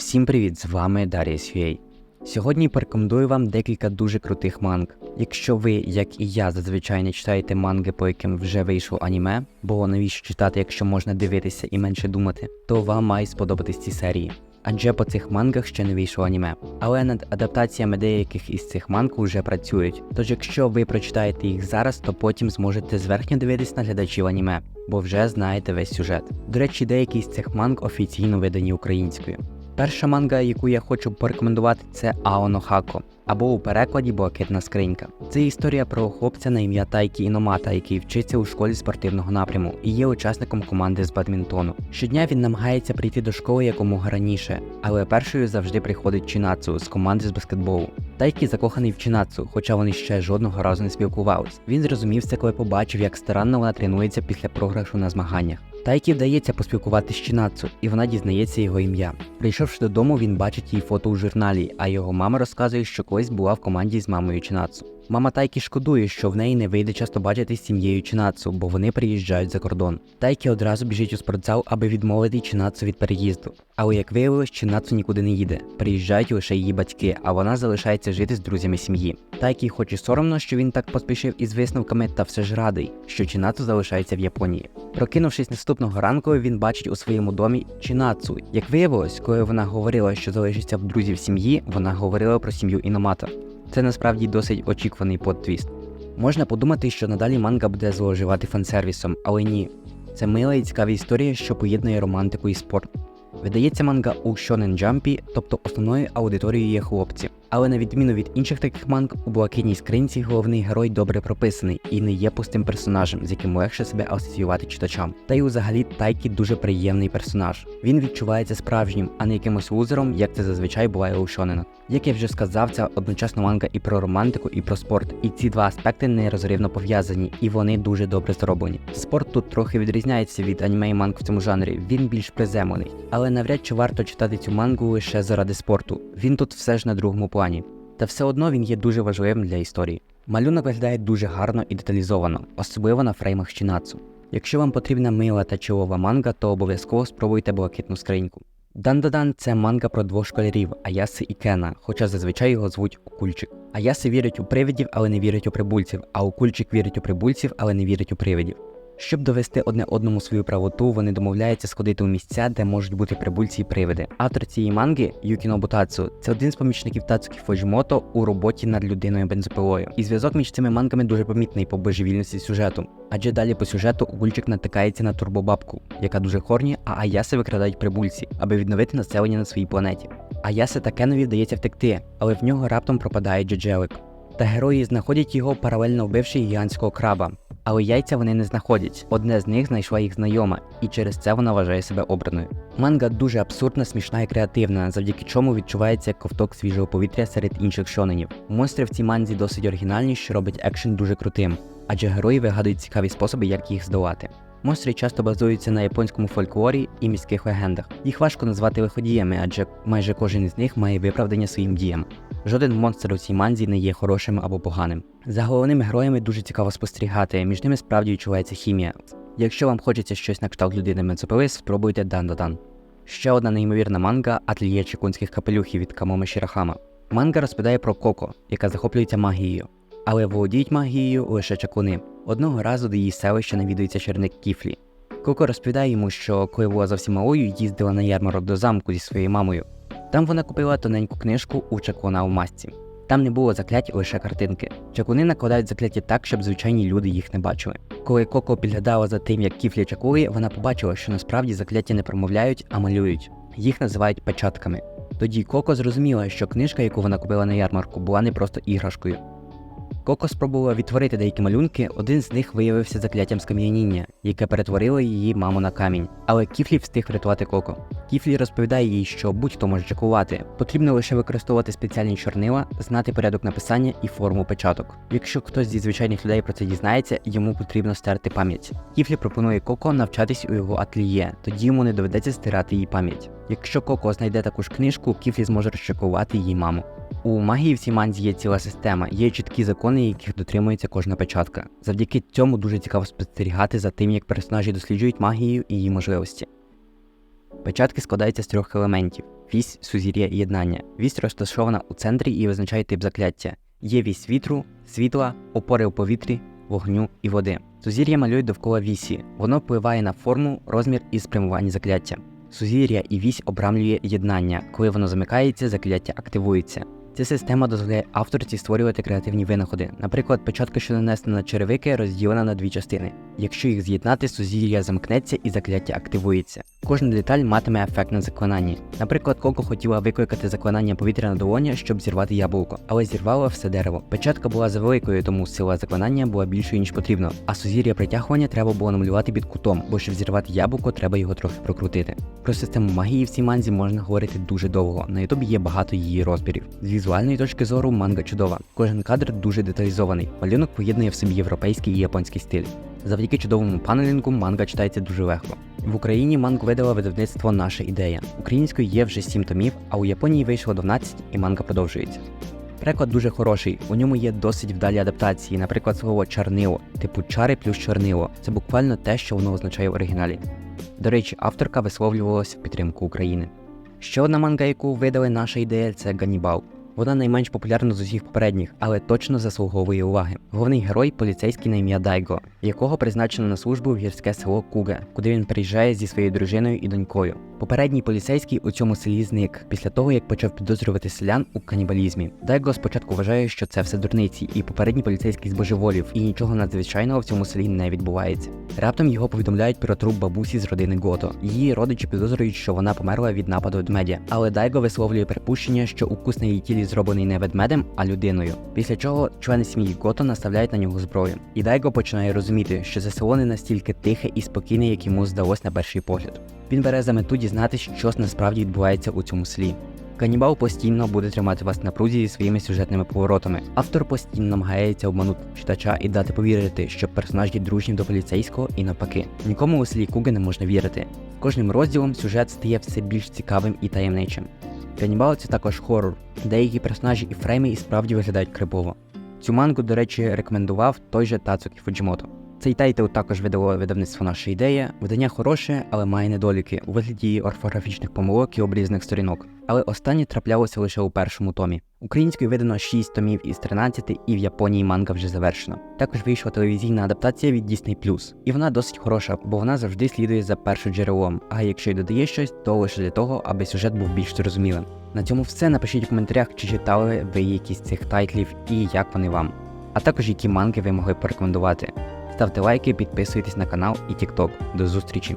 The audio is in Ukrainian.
Всім привіт! З вами Даріс Юей. Сьогодні порекомендую вам декілька дуже крутих манг. Якщо ви, як і я, зазвичай не читаєте манги, по яким вже вийшло аніме, бо навіщо читати, якщо можна дивитися і менше думати, то вам мають сподобатись ці серії. Адже по цих мангах ще не вийшло аніме. Але над адаптаціями деяких із цих манг вже працюють. Тож, якщо ви прочитаєте їх зараз, то потім зможете зверхньо дивитись на глядачів аніме, бо вже знаєте весь сюжет. До речі, деякі з цих манг офіційно видані українською. Перша манга, яку я хочу порекомендувати, це Аоно Хако, або у перекладі Блакитна скринька. Це історія про хлопця на ім'я Тайкі Іномата, який вчиться у школі спортивного напряму і є учасником команди з бадмінтону. Щодня він намагається прийти до школи якомога раніше, але першою завжди приходить Чінацу з команди з баскетболу. Тайкі закоханий в Чинацу, хоча вони ще жодного разу не спілкувались. Він зрозумів це, коли побачив, як старанно вона тренується після програшу на змаганнях. Тайкі вдається поспілкуватися з Чінацу, і вона дізнається його ім'я. Прийшовши додому, він бачить її фото у журналі, а його мама розказує, що колись була в команді з мамою Чінацу. Мама Тайкі шкодує, що в неї не вийде часто бачити з сім'єю Чінацу, бо вони приїжджають за кордон. Тайкі одразу біжить у спортзал, аби відмовити Чінацу від переїзду. Але як виявилось, Чінацу нікуди не їде. Приїжджають лише її батьки, а вона залишається жити з друзями сім'ї. Тайкі, хоч і соромно, що він так поспішив із висновками, та все ж радий, що Чінацу залишається в Японії. Прокинувшись наступного ранку, він бачить у своєму домі Чінацу. Як виявилось, коли вона говорила, що залишиться в друзів сім'ї, вона говорила про сім'ю Іномата. Це насправді досить очікуваний подтвіст. Можна подумати, що надалі манга буде зловживати фансервісом, але ні. Це мила і цікава історія, що поєднує романтику і спорт. Видається манга у Shonen Jump, тобто основною аудиторією є хлопці. Але на відміну від інших таких манг, у блакитній скринці головний герой добре прописаний і не є пустим персонажем, з яким легше себе асоціювати читачам. Та й взагалі Тайкі дуже приємний персонаж. Він відчувається справжнім, а не якимось лузером, як це зазвичай буває у Шонена. Як я вже сказав, це одночасно манга і про романтику, і про спорт. І ці два аспекти нерозривно пов'язані, і вони дуже добре зроблені. Спорт тут трохи відрізняється від аніме і манг в цьому жанрі, він більш приземлений. Але навряд чи варто читати цю мангу лише заради спорту. Він тут все ж на другому плані. Та все одно він є дуже важливим для історії. Малюнок виглядає дуже гарно і деталізовано, особливо на фреймах Чінацу. Якщо вам потрібна мила та чолова манга, то обов'язково спробуйте блакитну скриньку. Дандадан це манга про двох школярів Аяси і Кена, хоча зазвичай його звуть Окульчик. Аяси вірить у привидів, але не вірить у прибульців, а Окульчик вірить у прибульців, але не вірить у привидів. Щоб довести одне одному свою правоту, вони домовляються сходити у місця, де можуть бути прибульці і привиди. Автор цієї манги Юкіно Бутацу це один з помічників Тацукі Фоджімото у роботі над людиною бензопилою. І зв'язок між цими мангами дуже помітний по божевільності сюжету. Адже далі по сюжету Угульчик натикається на турбобабку, яка дуже хорні, а Аяси викрадають прибульці, аби відновити населення на своїй планеті. Аяси та Кенові вдається втекти, але в нього раптом пропадає Джеджелик. Та герої знаходять його паралельно вбивши гігантського краба. Але яйця вони не знаходять. Одне з них знайшла їх знайома, і через це вона вважає себе обраною. Манга дуже абсурдна, смішна і креативна, завдяки чому відчувається ковток свіжого повітря серед інших шоненів. Монстри в цій манзі досить оригінальні, що робить екшен дуже крутим, адже герої вигадують цікаві способи, як їх здолати. Монстри часто базуються на японському фольклорі і міських легендах. Їх важко назвати виходіями, адже майже кожен із них має виправдання своїм діям. Жоден монстр у цій манзі не є хорошим або поганим. За головними героями дуже цікаво спостерігати, між ними справді відчувається хімія. Якщо вам хочеться щось на кшталт людини Мецопили, спробуйте Дан-Дан. Ще одна неймовірна манга Атліє чекунських капелюхів від Камоми Шірахама. Манга розповідає про Коко, яка захоплюється магією. Але володіють магією лише чакуни. Одного разу до її селища навідується черник Кіфлі. Коко розповідає йому, що коли була зовсім малою, їздила на ярмарок до замку зі своєю мамою. Там вона купила тоненьку книжку у чаклуна у масці. Там не було заклять, лише картинки. Чаклуни накладають закляття так, щоб звичайні люди їх не бачили. Коли Коко підглядала за тим, як кіфлі чаклує, вона побачила, що насправді закляття не промовляють, а малюють. Їх називають печатками. Тоді Коко зрозуміла, що книжка, яку вона купила на ярмарку, була не просто іграшкою. Коко спробувала відтворити деякі малюнки, один з них виявився закляттям скам'яніння, яке перетворило її маму на камінь. Але Кіфлі встиг врятувати Коко. Кіфлі розповідає їй, що будь-хто може чекувати. Потрібно лише використовувати спеціальні чорнила, знати порядок написання і форму печаток. Якщо хтось зі звичайних людей про це дізнається, йому потрібно стерти пам'ять. Кіфлі пропонує Коко навчатись у його ательє, тоді йому не доведеться стирати її пам'ять. Якщо Коко знайде таку ж книжку, Кіфлі зможе розчекувати її маму. У магії в цій манзі є ціла система, є чіткі закони, яких дотримується кожна печатка. Завдяки цьому дуже цікаво спостерігати за тим, як персонажі досліджують магію і її можливості. Печатки складаються з трьох елементів вісь сузір'я і єднання. Вісь розташована у центрі і визначає тип закляття. Є вісь вітру, світла, опори у повітрі, вогню і води. Сузір'я малюють довкола вісі. Воно впливає на форму, розмір і спрямування закляття. Сузір'я і вісь обрамлює єднання. Коли воно замикається, закляття активується. Ця система дозволяє авторці створювати креативні винаходи. Наприклад, печатка, що нанесена на черевики, розділена на дві частини. Якщо їх з'єднати, сузір'я замкнеться і закляття активується. Кожна деталь матиме ефект на заклинанні. Наприклад, Коко хотіла викликати заклинання повітряна долоня, щоб зірвати яблуко, але зірвала все дерево. Печатка була завеликою, тому сила заклинання була більшою ніж потрібно. А сузір'я притягування треба було намалювати під кутом, бо щоб зірвати яблуко, треба його трохи прокрутити. Про систему магії в цій манзі можна говорити дуже довго. На ютубі є багато її розбірів. Візуальної точки зору манга чудова. Кожен кадр дуже деталізований. Малюнок поєднує в собі європейський і японський стиль. Завдяки чудовому панелінгу манга читається дуже легко. В Україні мангу видало видавництво Наша ідея. Українською є вже 7 томів, а у Японії вийшло 12 і манга продовжується. Переклад дуже хороший, у ньому є досить вдалі адаптації, наприклад, слово чарнило, типу чари плюс чорнило. Це буквально те, що воно означає в оригіналі. До речі, авторка висловлювалася в підтримку України. Ще одна манга, яку видали наша ідея, це Ганібал. Вона найменш популярна з усіх попередніх, але точно заслуговує уваги. Головний герой поліцейський на ім'я Дайго, якого призначено на службу в гірське село Куге, куди він приїжджає зі своєю дружиною і донькою. Попередній поліцейський у цьому селі зник після того, як почав підозрювати селян у канібалізмі. Дайго спочатку вважає, що це все дурниці, і попередній поліцейський збожеволів, і нічого надзвичайного в цьому селі не відбувається. Раптом його повідомляють про труп бабусі з родини Гото. Її родичі підозрюють, що вона померла від нападу ведмедя, але Дайго висловлює припущення, що укус на її тілі зроблений не ведмедем, а людиною. Після чого члени сім'ї Гото наставляють на нього зброю. І Дайго починає розуміти, що це село не настільки тихе і спокійне, як йому здалось на перший погляд. Він бере за мету дізнатися, що насправді відбувається у цьому селі. Канібал постійно буде тримати вас на прузі зі своїми сюжетними поворотами. Автор постійно намагається обманути читача і дати повірити, що персонаж є дружнім до поліцейського і навпаки. Нікому у селі Куги не можна вірити. Кожним розділом сюжет стає все більш цікавим і таємничим. Канібал це також хорор. Деякі персонажі і фрейми і справді виглядають крипово. Цю мангу, до речі, рекомендував той же Тацукі Фуджімото. Цей тайтл також видало видавництво наша ідея. Видання хороше, але має недоліки у вигляді орфографічних помилок і обрізаних сторінок. Але останнє траплялося лише у першому томі. Українською видано 6 томів із 13, і в Японії манга вже завершена. Також вийшла телевізійна адаптація від Disney+. І вона досить хороша, бо вона завжди слідує за першоджерелом. А якщо й додає щось, то лише для того, аби сюжет був більш зрозумілим. На цьому все. Напишіть у коментарях, чи читали ви якісь цих тайтлів і як вони вам. А також які манги ви могли порекомендувати. Ставте лайки, підписуйтесь на канал і TikTok. До зустрічі!